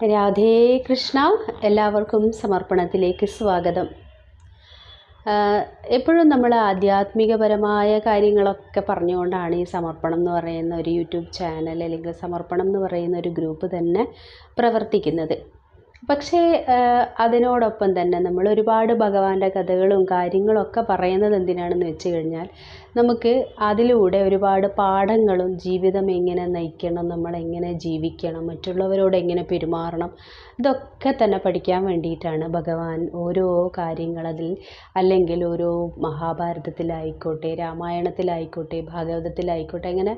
രാധേ കൃഷ്ണ എല്ലാവർക്കും സമർപ്പണത്തിലേക്ക് സ്വാഗതം. എപ്പോഴും നമ്മൾ ആധ്യാത്മികപരമായ കാര്യങ്ങളൊക്കെ പറഞ്ഞുകൊണ്ടാണ് ഈ സമർപ്പണം എന്ന് പറയുന്ന ഒരു യൂട്യൂബ് ചാനൽ അല്ലെങ്കിൽ സമർപ്പണം എന്ന് പറയുന്ന ഒരു ഗ്രൂപ്പ് തന്നെ പ്രവർത്തിക്കുന്നത്. പക്ഷേ അതിനോടൊപ്പം തന്നെ നമ്മൾ ഒരുപാട് ഭഗവാന്റെ കഥകളും കാര്യങ്ങളൊക്കെ പറയുന്നത് എന്തിനാണെന്ന് വെച്ച് കഴിഞ്ഞാൽ നമുക്ക് അതിലൂടെ ഒരുപാട് പാഠങ്ങളും ജീവിതം എങ്ങനെ നയിക്കണം നമ്മൾ എങ്ങനെ ജീവിക്കണം മറ്റുള്ളവരോട് എങ്ങനെ പെരുമാറണം ഇതൊക്കെ തന്നെ പഠിക്കാൻ വേണ്ടിയിട്ടാണ് ഭഗവാൻ ഓരോ കാര്യങ്ങൾ അതിൽ അല്ലെങ്കിൽ ഓരോ മഹാഭാരതത്തിലായിക്കോട്ടെ രാമായണത്തിലായിക്കോട്ടെ ഭാഗവതത്തിലായിക്കോട്ടെ അങ്ങനെ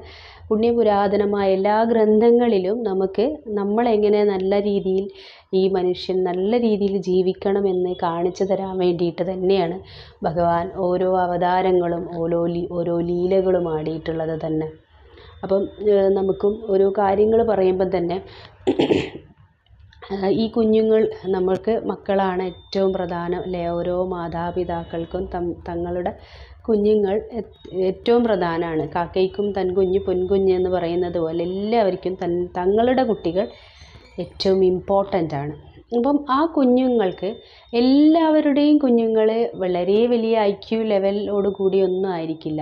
പുണ്യപുരാതനമായ എല്ലാ ഗ്രന്ഥങ്ങളിലും നമുക്ക് നമ്മളെങ്ങനെ നല്ല രീതിയിൽ ഈ മനുഷ്യൻ നല്ല രീതിയിൽ ജീവിക്കണമെന്ന് കാണിച്ചു തരാൻ വേണ്ടിയിട്ട് തന്നെയാണ് ഭഗവാൻ ഓരോ അവതാരങ്ങളും ഓരോ ഓരോ ലീലകളും ആടിയിട്ടുള്ളത് തന്നെ. അപ്പം നമുക്കും ഓരോ കാര്യങ്ങൾ പറയുമ്പം തന്നെ ഈ കുഞ്ഞുങ്ങൾ നമ്മൾക്ക് മക്കളാണ് ഏറ്റവും പ്രധാനം അല്ലേ? ഓരോ മാതാപിതാക്കൾക്കും തങ്ങളുടെ കുഞ്ഞുങ്ങൾ ഏറ്റവും പ്രധാനമാണ്. കാക്കയ്ക്കും തൻ കുഞ്ഞ് പൊൻകുഞ്ഞ് എന്ന് പറയുന്നത് പോലെ എല്ലാവർക്കും തൻ തങ്ങളുടെ കുട്ടികൾ ഏറ്റവും ഇമ്പോർട്ടന്റ് ആണ്. അപ്പം ആ കുഞ്ഞുങ്ങൾക്ക് എല്ലാവരുടെയും കുഞ്ഞുങ്ങൾ വളരെ വലിയ ഐ ക്യു ലെവലോട് കൂടിയൊന്നും ആയിരിക്കില്ല.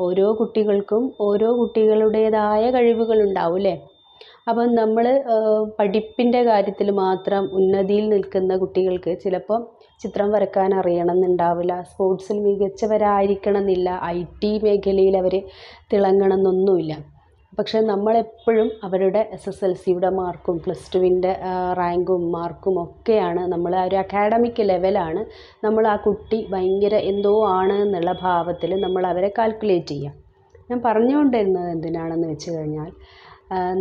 ഓരോ കുട്ടികൾക്കും ഓരോ കുട്ടികളുടേതായ കഴിവുകളുണ്ടാവും അല്ലേ അപ്പം നമ്മൾ പഠിപ്പിന്റെ കാര്യത്തിൽ മാത്രം ഉന്നതിയിൽ നിൽക്കുന്ന കുട്ടികൾക്ക് ചിലപ്പം ചിത്രം വരക്കാൻ അറിയണമെന്നുണ്ടാവില്ല സ്പോർട്സിൽ മികച്ചവരായിരിക്കണം എന്നില്ല. ഐ ടി മേഖലയിൽ അവർ തിളങ്ങണം എന്നൊന്നുമില്ല. പക്ഷേ നമ്മളെപ്പോഴും അവരുടെ എസ് എസ് എൽ സിയുടെ മാർക്കും പ്ലസ് ടുവിന്റെ റാങ്കും മാർക്കും ഒക്കെയാണ് നമ്മൾ ആ ഒരു അക്കാഡമിക് ലെവലാണ് നമ്മൾ ആ കുട്ടി ഭയങ്കര എന്തോ ആണ് എന്നുള്ള ഭാവത്തിൽ നമ്മൾ അവരെ കാൽക്കുലേറ്റ് ചെയ്യാം. ഞാൻ പറഞ്ഞുകൊണ്ടിരുന്നത് എന്തിനാണെന്ന് വെച്ച് കഴിഞ്ഞാൽ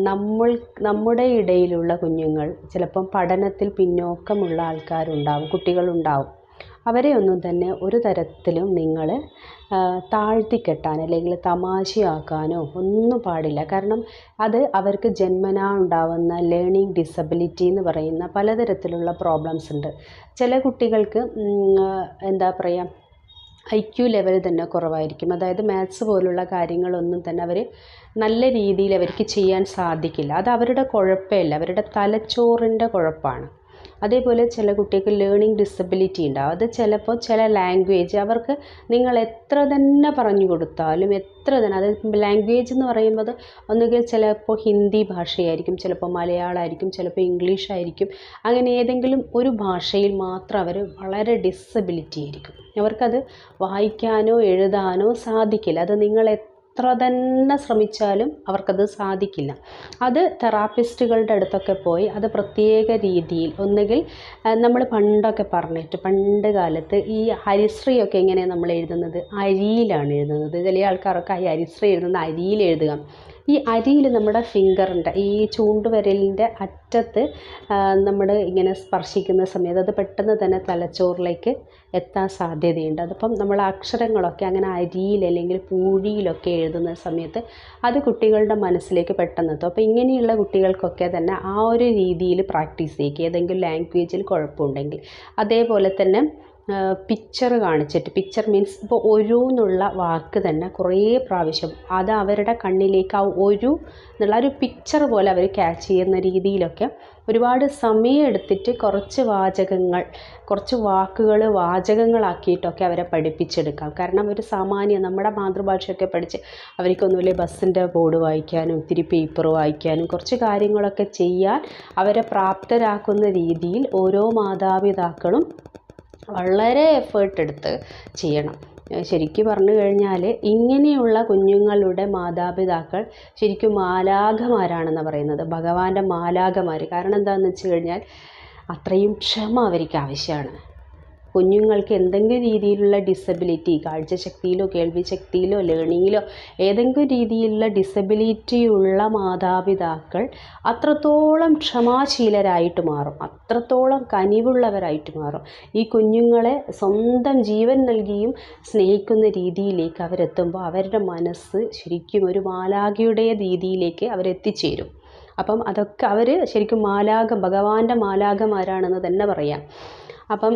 നമ്മൾ നമ്മുടെ ഇടയിലുള്ള കുഞ്ഞുങ്ങൾ ചിലപ്പം പഠനത്തിൽ പിന്നോക്കമുള്ള ആൾക്കാരുണ്ടാവും കുട്ടികളുണ്ടാവും. അവരെ ഒന്നും തന്നെ ഒരു തരത്തിലും നിങ്ങൾ താഴ്ത്തിക്കെട്ടാൻ അല്ലെങ്കിൽ തമാശയാക്കാനോ ഒന്നും പാടില്ല. കാരണം അത് അവർക്ക് ജന്മനാ ഉണ്ടാവുന്ന ലേണിംഗ് ഡിസബിലിറ്റി എന്ന് പറയുന്ന പലതരത്തിലുള്ള പ്രോബ്ലംസ് ഉണ്ട്. ചില കുട്ടികൾക്ക് എന്താ പറയുക ഐ ക്യു ലെവൽ തന്നെ കുറവായിരിക്കും. അതായത് മാത്സ് പോലുള്ള കാര്യങ്ങളൊന്നും തന്നെ അവർ നല്ല രീതിയിൽ അവർക്ക് ചെയ്യാൻ സാധിക്കില്ല. അത് അവരുടെ കുഴപ്പമില്ല. അവരുടെ തലച്ചോറിന്റെ കുഴപ്പമാണ് അതേപോലെ ചില കുട്ടികൾക്ക് ലേണിംഗ് ഡിസബിലിറ്റി ഉണ്ടാവും അത് ചിലപ്പോൾ ചില ലാംഗ്വേജ് അവർക്ക് നിങ്ങൾ എത്ര തന്നെ പറഞ്ഞു കൊടുത്താലും എത്ര തന്നെ അത് ലാംഗ്വേജ് എന്ന് പറയുമ്പോൾ ഒന്നുകിൽ ചിലപ്പോൾ ഹിന്ദി ഭാഷയായിരിക്കും ചിലപ്പോൾ മലയാളമായിരിക്കും ചിലപ്പോൾ ഇംഗ്ലീഷ് ആയിരിക്കും അങ്ങനെ ഏതെങ്കിലും ഒരു ഭാഷയിൽ മാത്രം അവർ വളരെ ഡിസബിലിറ്റി ആയിരിക്കും. അവർക്കത് വായിക്കാനോ എഴുതാനോ സാധിക്കില്ല. അത് നിങ്ങൾ എത്ര തന്നെ ശ്രമിച്ചാലും അവർക്കത് സാധിക്കില്ല. അത് തെറാപ്പിസ്റ്റുകളുടെ അടുത്തൊക്കെ പോയി അത് പ്രത്യേക രീതിയിൽ ഒന്നുകിൽ നമ്മൾ പണ്ടൊക്കെ പറഞ്ഞിട്ട് പണ്ട് കാലത്ത് ഈ ഹരിശ്രീയൊക്കെ എങ്ങനെയാണ് നമ്മൾ എഴുതുന്നത്? അരിയിലാണ് എഴുതുന്നത്. ചില ആൾക്കാരൊക്കെ ഈ ഹരിശ്രീ എഴുതുന്നത് അരിയിൽ എഴുതുക. ഈ അരിയിൽ നമ്മുടെ ഫിംഗറിന്റെ ഈ ചൂണ്ടുവിരലിന്റെ അറ്റത്ത് നമ്മൾ ഇങ്ങനെ സ്പർശിക്കുന്ന സമയത്ത് അത് പെട്ടെന്ന് തന്നെ തലച്ചോറിലേക്ക് എത്താൻ സാധ്യതയുണ്ട്. അതിപ്പം നമ്മൾ അക്ഷരങ്ങളൊക്കെ അങ്ങനെ അരിയിൽ അല്ലെങ്കിൽ പൂഴിയിലൊക്കെ എഴുതുന്ന സമയത്ത് അത് കുട്ടികളുടെ മനസ്സിലേക്ക് പെട്ടെന്ന് എത്തും. അപ്പോൾ ഇങ്ങനെയുള്ള കുട്ടികൾക്കൊക്കെ തന്നെ ആ ഒരു രീതിയിൽ പ്രാക്ടീസ് ചെയ്യുക. ഏതെങ്കിലും ലാംഗ്വേജിൽ കുഴപ്പമുണ്ടെങ്കിൽ. അതേപോലെ തന്നെ പിക്ചർ കാണിച്ചിട്ട് പിക്ചർ മീൻസ് ഇപ്പോൾ ഒരു എന്നുള്ള വാക്ക് തന്നെ കുറേ പ്രാവശ്യം അത് അവരുടെ കണ്ണിലേക്ക് ആ ഒരു എന്നുള്ള ഒരു പിക്ചർ പോലെ അവർ ക്യാച്ച് ചെയ്യുന്ന രീതിയിലൊക്കെ ഒരുപാട് സമയം എടുത്തിട്ട് കുറച്ച് വാചകങ്ങൾ കുറച്ച് വാക്കുകൾ വാചകങ്ങളാക്കിയിട്ടൊക്കെ അവരെ പഠിപ്പിച്ചെടുക്കാം. കാരണം ഒരു സാമാന്യം നമ്മുടെ മാതൃഭാഷയൊക്കെ പഠിച്ച് അവർക്കൊന്നുമില്ല ബസ്സിന്റെ ബോർഡ് വായിക്കാനും ഇത്തിരി പേപ്പർ വായിക്കാനും കുറച്ച് കാര്യങ്ങളൊക്കെ ചെയ്യാൻ അവരെ പ്രാപ്തരാക്കുന്ന രീതിയിൽ ഓരോ മാതാപിതാക്കളും വളരെ എഫേർട്ട് എടുത്ത് ചെയ്യണം. ശരിക്കും പറഞ്ഞു കഴിഞ്ഞാൽ ഇങ്ങനെയുള്ള കുഞ്ഞുങ്ങളുടെ മാതാപിതാക്കൾ ശരിക്കും മാലാഖമാരാണെന്ന് പറയുന്നത്. ഭഗവാന്റെ മാലാഖമാർ കാരണം എന്താണെന്ന് വെച്ച് കഴിഞ്ഞാൽ അത്രയും ക്ഷമ അവർക്ക് ആവശ്യമാണ്. കുഞ്ഞുങ്ങൾക്ക് എന്തെങ്കിലും രീതിയിലുള്ള ഡിസബിലിറ്റി കാഴ്ചശക്തിയിലോ കേൾവിശക്തിയിലോ ലേണിങ്ങിലോ ഏതെങ്കിലും രീതിയിലുള്ള ഡിസബിലിറ്റി ഉള്ള മാതാപിതാക്കൾ അത്രത്തോളം ക്ഷമാശീലരായിട്ട് മാറും. അത്രത്തോളം കനിവുള്ളവരായിട്ട് മാറും. ഈ കുഞ്ഞുങ്ങളെ സ്വന്തം ജീവൻ നൽകിയും സ്നേഹിക്കുന്ന രീതിയിലേക്ക് അവരെത്തുമ്പോൾ അവരുടെ മനസ്സ് ശരിക്കും ഒരു മാലാഖയുടെ രീതിയിലേക്ക് അവരെത്തിച്ചേരും. അപ്പം അതൊക്കെ അവർ ശരിക്കും മാലാഖ ഭഗവാന്റെ മാലാഖമാരാണെന്ന് തന്നെ പറയാം. അപ്പം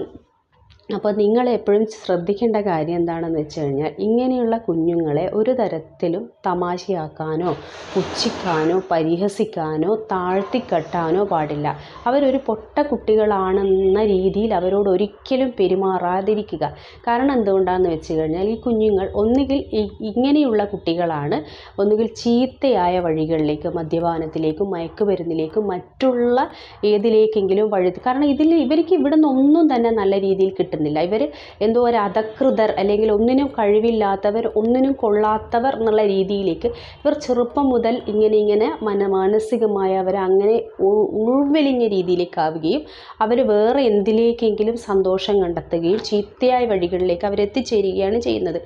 അപ്പോൾ നിങ്ങൾ എപ്പോഴും ശ്രദ്ധിക്കേണ്ട കാര്യം എന്താണെന്ന് വെച്ച് കഴിഞ്ഞാൽ ഇങ്ങനെയുള്ള കുഞ്ഞുങ്ങളെ ഒരു തരത്തിലും തമാശയാക്കാനോ പുച്ഛിക്കാനോ പരിഹസിക്കാനോ താഴ്ത്തിക്കെട്ടാനോ പാടില്ല. അവരൊരു പൊട്ട കുട്ടികളാണെന്ന രീതിയിൽ അവരോട് ഒരിക്കലും പെരുമാറാതിരിക്കുക. കാരണം എന്തുകൊണ്ടാണെന്ന് വെച്ച് കഴിഞ്ഞാൽ ഈ കുഞ്ഞുങ്ങൾ ഒന്നുകിൽ ഇങ്ങനെയുള്ള കുട്ടികളാണ് ഒന്നുകിൽ ചീത്തയായ വഴികളിലേക്ക് മദ്യപാനത്തിലേക്കും മയക്കുമരുന്നിലേക്കും മറ്റുള്ള ഏതിലേക്കെങ്കിലും വഴി കാരണം ഇതിൽ ഇവർക്ക് ഇവിടെ നിന്നൊന്നും തന്നെ നല്ല രീതിയിൽ കിട്ടുന്നില്ല ഇവർ എന്തോ ഒരു അധകൃതർ അല്ലെങ്കിൽ ഒന്നിനും കഴിവില്ലാത്തവർ ഒന്നിനും കൊള്ളാത്തവർ എന്നുള്ള രീതിയിലേക്ക് ഇവർ ചെറുപ്പം മുതൽ ഇങ്ങനെ ഇങ്ങനെ മന മാനസികമായ അവർ അങ്ങനെ ഉ- ഉൾവലിഞ്ഞ രീതിയിലേക്കാവുകയും അവർ വേറെ എന്തിലേക്കെങ്കിലും സന്തോഷം കണ്ടെത്തുകയും ചീത്തയായ വഴികളിലേക്ക് അവരെത്തിച്ചേരുകയാണ് ചെയ്യുന്നത്.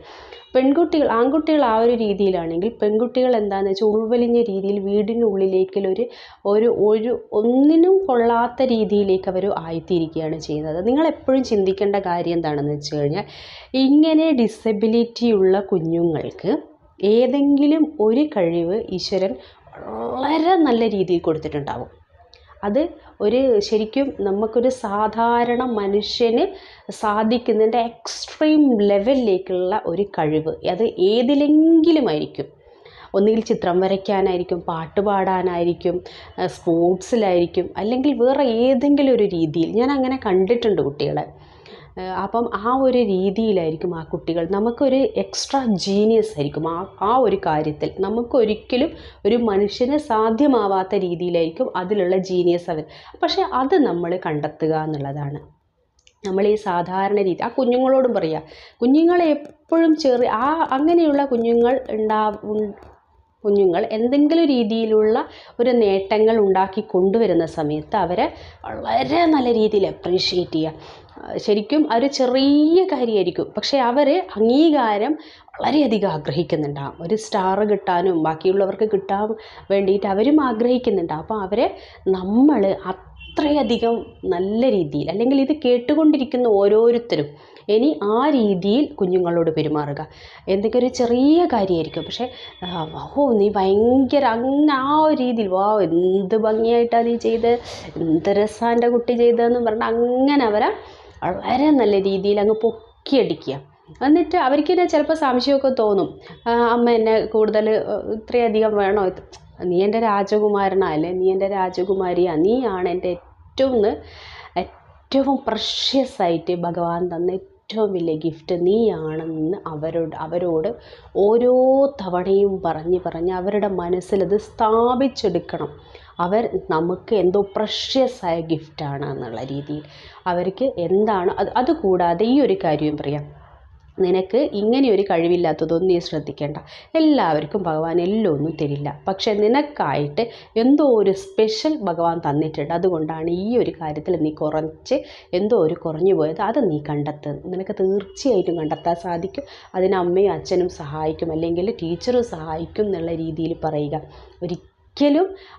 പെൺകുട്ടികൾ ആൺകുട്ടികൾ ആ ഒരു രീതിയിലാണെങ്കിൽ പെൺകുട്ടികൾ എന്താണെന്ന് വെച്ചാൽ ഉൾവലിഞ്ഞ രീതിയിൽ വീടിനുള്ളിലേക്കൊരു ഒരു ഒരു ഒന്നിനും കൊള്ളാത്ത രീതിയിലേക്ക് അവർ ആയിത്തീരുകയാണ് ചെയ്യുന്നത്. നിങ്ങൾ എപ്പോഴും ചിന്തിക്കേണ്ട കാര്യം എന്താണെന്ന് വെച്ച് കഴിഞ്ഞാൽ ഇങ്ങനെ ഡിസബിലിറ്റി ഉള്ള കുഞ്ഞുങ്ങൾക്ക് ഏതെങ്കിലും ഒരു കഴിവ് ഈശ്വരൻ വളരെ നല്ല രീതിയിൽ കൊടുത്തിട്ടുണ്ടാവും. അത് ഒരു ശരിക്കും നമുക്കൊരു സാധാരണ മനുഷ്യന് സാധിക്കുന്നതിന്റെ എക്സ്ട്രീം ലെവലിലേക്കുള്ള ഒരു കഴിവ്. അത് ഏതിലെങ്കിലുമായിരിക്കും. ഒന്നുകിൽ ചിത്രം വരയ്ക്കാനായിരിക്കും പാട്ട് പാടാനായിരിക്കും സ്പോർട്സിലായിരിക്കും അല്ലെങ്കിൽ വേറെ ഏതെങ്കിലും ഒരു രീതിയിൽ. ഞാൻ അങ്ങനെ കണ്ടിട്ടുണ്ട് കുട്ടികളെ. അപ്പം ആ ഒരു രീതിയിലായിരിക്കും ആ കുട്ടികൾ. നമുക്കൊരു എക്സ്ട്രാ ജീനിയസ് ആയിരിക്കും. ആ ആ ഒരു കാര്യത്തിൽ നമുക്കൊരിക്കലും ഒരു മനുഷ്യന് സാധ്യമാവാത്ത രീതിയിലായിരിക്കും അതിലുള്ള ജീനിയസ് അവർ പക്ഷേ അത് നമ്മൾ കണ്ടെത്തുക എന്നുള്ളതാണ്. നമ്മൾ ഈ സാധാരണ രീതി ആ കുഞ്ഞുങ്ങളോടും പറയുക കുഞ്ഞുങ്ങളെ എപ്പോഴും ചെറിയ ആ അങ്ങനെയുള്ള കുഞ്ഞുങ്ങൾ ഉണ്ടാവും കുഞ്ഞുങ്ങൾ എന്തെങ്കിലും രീതിയിലുള്ള ഒരു നേട്ടങ്ങൾ ഉണ്ടാക്കി കൊണ്ടുവരുന്ന സമയത്ത് അവരെ വളരെ നല്ല രീതിയിൽ അപ്രീഷിയേറ്റ് ചെയ്യുക ശരിക്കും ഒരു ചെറിയ കാര്യമായിരിക്കും. പക്ഷേ അവർ അംഗീകാരം വളരെയധികം ആഗ്രഹിക്കുന്നുണ്ടാവും ഒരു സ്റ്റാർ കിട്ടാനും ബാക്കിയുള്ളവർക്ക് കിട്ടാൻ വേണ്ടിയിട്ട് അവരും ആഗ്രഹിക്കുന്നുണ്ടാവും അപ്പോൾ അവരെ നമ്മൾ അത്രയധികം നല്ല രീതിയിൽ അല്ലെങ്കിൽ ഇത് കേട്ടുകൊണ്ടിരിക്കുന്ന ഓരോരുത്തരും ഇനി ആ രീതിയിൽ കുഞ്ഞുങ്ങളോട് പെരുമാറുക. എന്തെങ്കിലും ഒരു ചെറിയ കാര്യമായിരിക്കും. പക്ഷേ ഓ നീ ഭയങ്കര അങ്ങ് ആ ഒരു രീതിയിൽ വാ എന്ത് ഭംഗിയായിട്ടാണ് നീ ചെയ്ത് എന്ത് രസാന്റെ കുട്ടി ചെയ്തതെന്ന് പറഞ്ഞാൽ അങ്ങനെ അവരെ വളരെ നല്ല രീതിയിൽ അങ്ങ് പൊക്കിയടിക്കുക. എന്നിട്ട് അവർക്ക് തന്നെ ചിലപ്പോൾ സംശയമൊക്കെ തോന്നും. അമ്മ എന്നെ കൂടുതൽ ഇത്രയധികം വേണോ? നീ എന്റെ രാജകുമാരനല്ലേ നീ എന്റെ രാജകുമാരിയാ. നീയാണ് എന്റെ ഏറ്റവും ഏറ്റവും പ്രഷ്യസ് ആയിട്ട് ഭഗവാൻ തന്ന ഏറ്റവും വലിയ ഗിഫ്റ്റ് നീയാണെന്ന് അവരോട് അവരോട് ഓരോ തവണയും പറഞ്ഞ് പറഞ്ഞ് അവരുടെ മനസ്സിലത് സ്ഥാപിച്ചെടുക്കണം. അവർ നമുക്ക് എന്തോ പ്രഷ്യസ് ആയ ഗിഫ്റ്റാണ് എന്നുള്ള രീതിയിൽ. അവർക്ക് എന്താണ് അത് അതുകൂടാതെ ഈ ഒരു കാര്യം പറയാം. നിനക്ക് ഇങ്ങനെ ഒരു കഴിവില്ലാത്തതൊന്നും നീ ശ്രദ്ധിക്കേണ്ട. എല്ലാവർക്കും ഭഗവാൻ എല്ലാം ഒന്നും തരില്ല. പക്ഷേ നിനക്കായിട്ട് എന്തോ ഒരു സ്പെഷ്യൽ ഭഗവാൻ തന്നിട്ടുണ്ട്. അതുകൊണ്ടാണ് ഈ ഒരു കാര്യത്തിൽ നീ കുറച്ച് എന്തോ ഒരു കുറഞ്ഞു പോയത്. അത് നീ കണ്ടെത്തുന്നത് നിനക്ക് തീർച്ചയായിട്ടും കണ്ടെത്താൻ സാധിക്കും. അതിന് അമ്മയും അച്ഛനും സഹായിക്കും. അല്ലെങ്കിൽ ടീച്ചറും സഹായിക്കും എന്നുള്ള രീതിയിൽ പറയുക. ഒരിക്കലും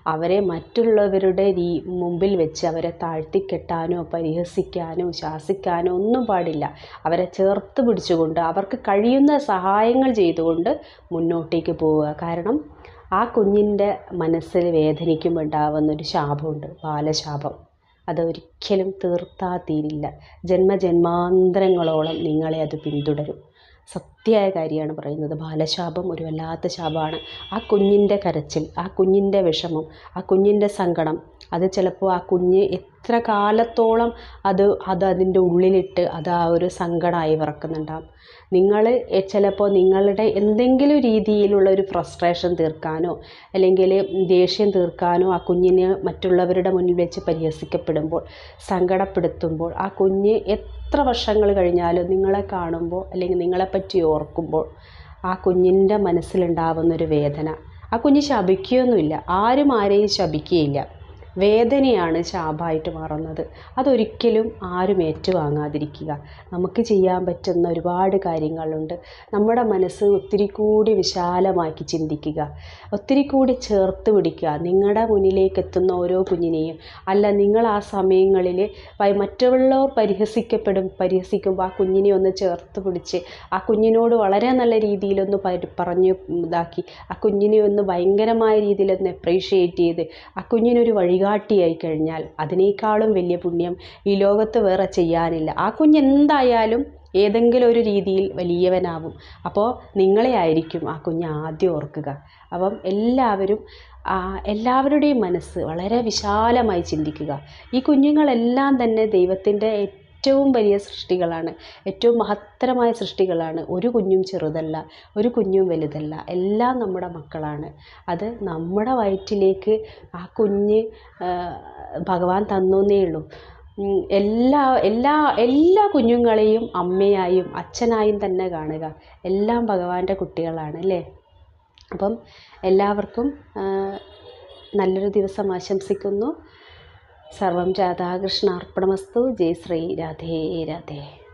അവരെ മറ്റുള്ളവരുടെ രീ മുമ്പിൽ വെച്ച് അവരെ താഴ്ത്തിക്കെട്ടാനോ പരിഹസിക്കാനോ ശാസിക്കാനോ ഒന്നും പാടില്ല. അവരെ ചേർത്ത് പിടിച്ചുകൊണ്ട് അവർക്ക് കഴിയുന്ന സഹായങ്ങൾ ചെയ്തുകൊണ്ട് മുന്നോട്ടേക്ക് പോവുക. കാരണം ആ കുഞ്ഞിന്റെ മനസ്സിൽ വേദനിക്കുമ്പോൾ ഉണ്ടാവുന്നൊരു ശാപമുണ്ട് ബാലശാപം. അതൊരിക്കലും തീർത്താ തീരില്ല. ജന്മജന്മാന്തരങ്ങളോളം നിങ്ങളെ അത് പിന്തുടരും. സത്യമായ കാര്യമാണ് പറയുന്നത്. ബാലശാപം ഒരു വല്ലാത്ത ശാപമാണ്. ആ കുഞ്ഞിന്റെ കരച്ചിൽ ആ കുഞ്ഞിന്റെ വിഷമം ആ കുഞ്ഞിന്റെ സങ്കടം അത് ചിലപ്പോൾ ആ കുഞ്ഞ് എത്ര കാലത്തോളം അത് അത് അതിന്റെ ഉള്ളിലിട്ട് അത് ആ ഒരു സങ്കടമായി വിറക്കുന്നുണ്ടാകും നിങ്ങൾ ചിലപ്പോൾ നിങ്ങളുടെ എന്തെങ്കിലും രീതിയിലുള്ള ഒരു ഫ്രസ്ട്രേഷൻ തീർക്കാനോ അല്ലെങ്കിൽ ദേഷ്യം തീർക്കാനോ ആ കുഞ്ഞിനെ മറ്റുള്ളവരുടെ മുന്നിൽ വെച്ച് പരിഹസിക്കപ്പെടുമ്പോൾ സങ്കടപ്പെടുത്തുമ്പോൾ ആ കുഞ്ഞ് എത്ര വർഷങ്ങൾ കഴിഞ്ഞാലും നിങ്ങളെ കാണുമ്പോൾ അല്ലെങ്കിൽ നിങ്ങളെപ്പറ്റി ഓർക്കുമ്പോൾ ആ കുഞ്ഞിന്റെ മനസ്സിലുണ്ടാവുന്നൊരു വേദന. ആ കുഞ്ഞ് ശപിക്കുകയൊന്നുമില്ല. ആരും ആരെയും ശപിക്കുകയില്ല. വേദനയാണ് ശാപമായിട്ട് മാറുന്നത്. അതൊരിക്കലും ആരും ഏറ്റുവാങ്ങാതിരിക്കുക. നമുക്ക് ചെയ്യാൻ പറ്റുന്ന ഒരുപാട് കാര്യങ്ങളുണ്ട്. നമ്മുടെ മനസ്സ് ഒത്തിരി കൂടി വിശാലമാക്കി ചിന്തിക്കുക. ഒത്തിരി കൂടി ചേർത്ത് പിടിക്കുക. നിങ്ങളുടെ മുന്നിലേക്ക് എത്തുന്ന ഓരോ കുഞ്ഞിനെയും. അല്ല നിങ്ങൾ ആ സമയങ്ങളിൽ മറ്റുള്ളവർ പരിഹസിക്കപ്പെടും പരിഹസിക്കുമ്പോൾ ആ കുഞ്ഞിനെ ഒന്ന് ചേർത്ത് പിടിച്ച് ആ കുഞ്ഞിനോട് വളരെ നല്ല രീതിയിലൊന്ന് പറഞ്ഞു ഇതാക്കി. ആ കുഞ്ഞിനെ ഒന്ന് ഭയങ്കരമായ രീതിയിലൊന്ന് അപ്രീഷിയേറ്റ് ചെയ്ത് ആ കുഞ്ഞിനൊരു വഴികാട്ടി വഴികാട്ടിയായി കഴിഞ്ഞാൽ അതിനേക്കാളും വലിയ പുണ്യം ഈ ലോകത്ത് വേറെ ചെയ്യാനില്ല. ആ കുഞ്ഞ് എന്തായാലും ഏതെങ്കിലും ഒരു രീതിയിൽ വലിയവനാവും. അപ്പോൾ നിങ്ങളെ ആയിരിക്കും ആ കുഞ്ഞ് ആദ്യം ഓർക്കുക. അപ്പം എല്ലാവരും എല്ലാവരുടെയും മനസ്സ് വളരെ വിശാലമായി ചിന്തിക്കുക. ഈ കുഞ്ഞുങ്ങളെല്ലാം തന്നെ ദൈവത്തിന്റെ ഏറ്റവും വലിയ സൃഷ്ടികളാണ്. ഏറ്റവും മഹത്തരമായ സൃഷ്ടികളാണ്. ഒരു കുഞ്ഞും ചെറുതല്ല ഒരു കുഞ്ഞും വലുതല്ല. എല്ലാം നമ്മുടെ മക്കളാണ്. അത് നമ്മുടെ വയറ്റിലേക്ക് ആ കുഞ്ഞ് ഭഗവാൻ തന്നേ ഉള്ളൂ. എല്ലാ എല്ലാ എല്ലാ കുഞ്ഞുങ്ങളെയും അമ്മയായും അച്ഛനായും തന്നെ കാണുക. എല്ലാം ഭഗവാന്റെ കുട്ടികളാണ് അല്ലേ? അപ്പം എല്ലാവർക്കും നല്ലൊരു ദിവസം ആശംസിക്കുന്നു. സർവം രാധാകൃഷ്ണ അർപ്പണമസ്തു ജയ് ശ്രീ. രാധേ രാധേ.